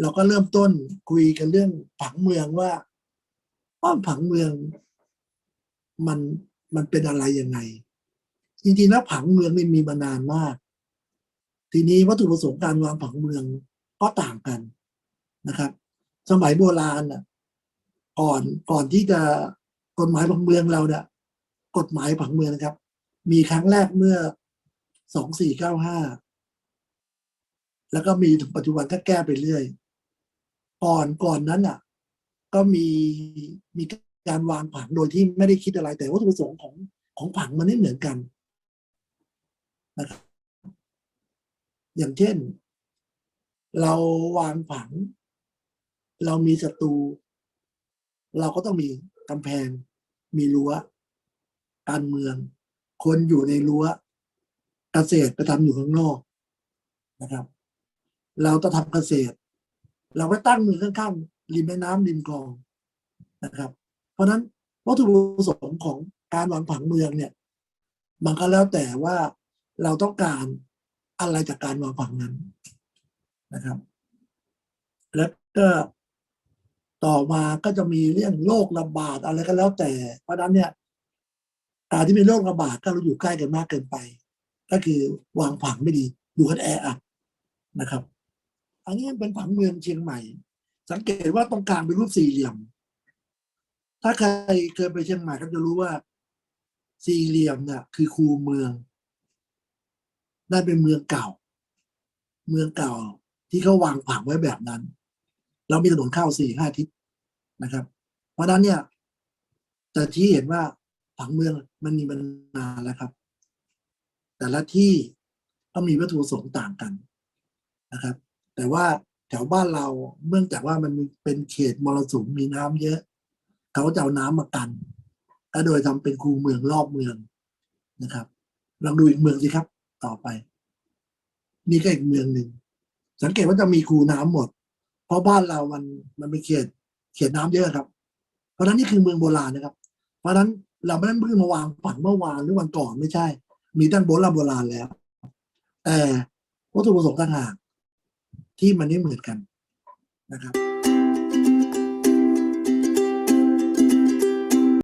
เราก็เริ่มต้นคุยกันเรื่องผังเมืองว่าป้อมผังเมืองมันมันเป็นอะไรยังไง จริงๆแล้วผังเมืองนี่มีมานานมาก ทีนี้วัตถุประสงค์การวางผังเมืองก็ต่างกันนะครับ สมัยโบราณน่ะก่อนก่อนที่จะกฎหมายผังเมืองเราเนี่ยกฎหมายผังเมืองนะครับ มีครั้งแรกเมื่อสองสี่เก้าห้าแล้วก็มีถึงปัจจุบันก็แก้ไปเรื่อย ก่อนก่อนนั้นอะ ก็มีมีการวางผังโดยที่ไม่ได้คิดอะไร แต่วัตถุประสงค์ของของผังมันไม่เหมือนกันนะครับอย่างเช่น เราวางผัง เรามีศัตรูเราก็ต้องมีกำแพง มีรั้ว การเมือง คนอยู่ในรั้วเกษตรไปทำอยู่ข้างนอกนะครับ เราจะทำเกษตร เราก็ตั้งมือข้างๆริมแม่น้ำริมคลองนะครับ เพราะฉะนั้นวัตถุประสงค์ของการวางผังเมืองเนี่ย มันก็แล้วแต่ว่าเราต้องการอะไรจากการวางผังนั้นนะครับ แล้วก็ต่อมาก็จะมีเรื่องโรคระบาดอะไรก็แล้วแต่ เพราะฉะนั้นเนี่ยการที่มีโรคระบาดก็เราอยู่ใกล้กันมากเกินไป ก็คือวางผังไม่ดีอยู่กันแออัดนะครับ อันนี้เป็นผังเมืองเชียงใหม่ สังเกตว่าตรงกลางเป็นรูปสี่เหลี่ยม ถ้าใครเคยไปเชียงใหม่ก็จะรู้ว่า สี่เหลี่ยมเนี่ยคือคูเมืองนั่นเป็นเมืองเก่า เมืองเก่าที่เขาวางผังไว้แบบนั้น เรามีถนนเข้าสี่ห้าทิศนะครับ เพราะนั้นเนี่ยแต่ที่เห็นว่าผังเมืองมันมีมานานแล้วครับ แต่ละที่ก็มีวัตถุประสงค์ต่างกันนะครับ แต่ว่าแถวบ้านเราเนื่องจากว่ามันเป็นเขตมรสุมมีน้ำเยอะ เขาจะเอาน้ำมากันและโดยทำเป็นคูเมืองรอบเมืองนะครับลองดูอีกเมืองสิครับ ต่อไป นี่ก็อีกเมืองหนึ่งสังเกตว่าจะมีคูน้ำหมด เพราะบ้านเรามันมันเป็นเขตเขตน้ำเยอะครับ เพราะนั้นนี่คือเมืองโบราณนะครับ เพราะนั้นเราไม่ได้เพิ่งมาวางผังเมื่อวานหรือวันก่อนไม่ใช่ มีตั้งโบราณโบราณแล้ว แต่วัตถุประสงค์ต่างหาก ที่มันไม่เหมือนกันนะครับ